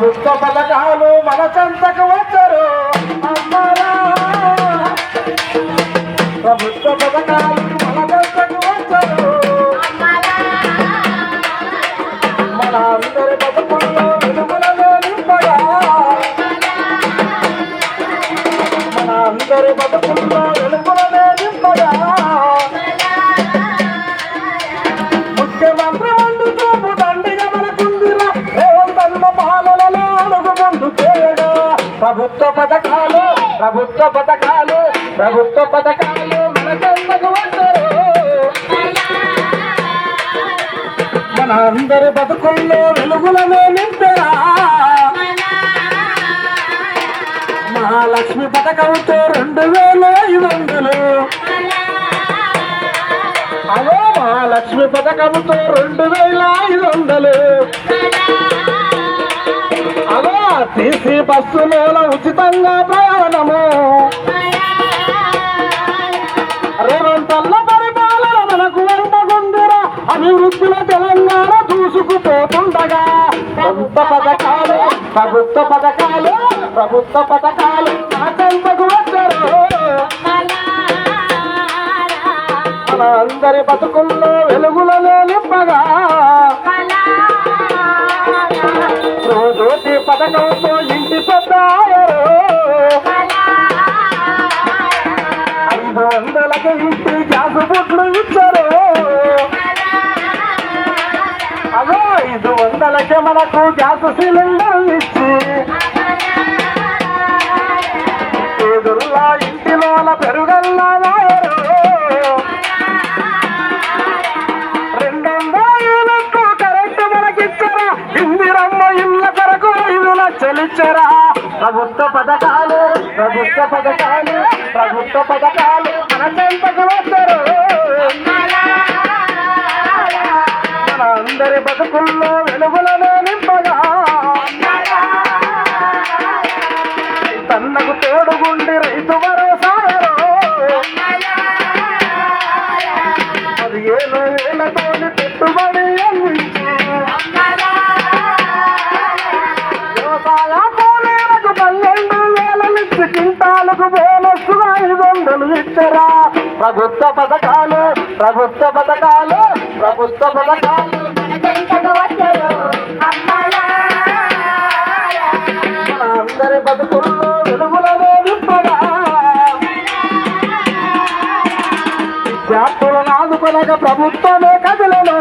ప్రభుత్వ పథకాలు మన చెంతకు వచ్చరు. అమ్మారా ప్రభుత్వ పథకాలు మన చెంతకు వచ్చరు. మన అందరి బతుకుల్లో ప్రభుత్వ పథకాలు ప్రభుత్వ పథకాలు ప్రభుత్వ పథకాలు మనకెందుకు చెంతకు మన అందరి బతుకుల్లో వెలుగులనే నింపెరా మహాలక్ష్మి పథకంతో రెండు వేల ఐదు వందలు. అదో మహాలక్ష్మి పథకంతో రెండు వేల ఐదు వందలు. తీసి బస్సులో ఉచితంగా ప్రయాణము. రేవంతల్ల పరిపాలన మనకు వెంటగుందిరా అభివృద్ధిల తెలంగాణ దూసుకుపోతుండగా. ప్రభుత్వ పథకాలు ప్రభుత్వ పథకాలు ప్రభుత్వ పథకాలు నాకెంతకు వచ్చారు. మన అందరి బతుకుల్లో వెలుగులలో నింపగా పెద్ద ఆయరు ఐదు వందలకి ఇంటి గ్యాస్ బుట్లు ఇచ్చారు అదో ఐదు వందలకి మనకు గ్యాస్ సిలిండర్ ఇచ్చి ఎదురులా ఇంటిలోన పెరుగల్లా వాయరు ప్రభుత్వ పథకాలు ప్రభుత్వ పథకాలు ప్రభుత్వ పథకాలు. మన చెంతకు వచ్చారు మన అందరి బతుకుల్లో కింటాలకు ఐదు వందలు ఇచ్చరా ప్రభుత్వ పథకాలు ప్రభుత్వ పథకాలు ప్రభుత్వ పథకాలు. అందరి బతుకుల్లో వెలుగులలో నింపగా విద్యార్థులను ఆదుకొనక ప్రభుత్వమే కథలను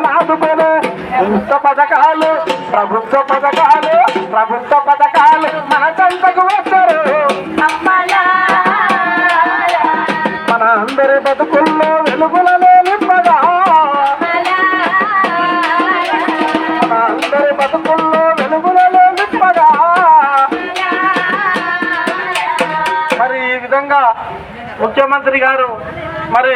దివ్యాంగులను ప్రభుత్వ పథకాలు ప్రభుత్వ పథకాలు ప్రభుత్వ పథకాలు మన చెంతకు వచ్చారు మన అందరి బతుకుల్లో వెలుగులలో నింపగా. మన అందరి బతుకుల్లో వెలుగులలో నింపగా. మరి ఈ విధంగా ముఖ్యమంత్రి గారు మరి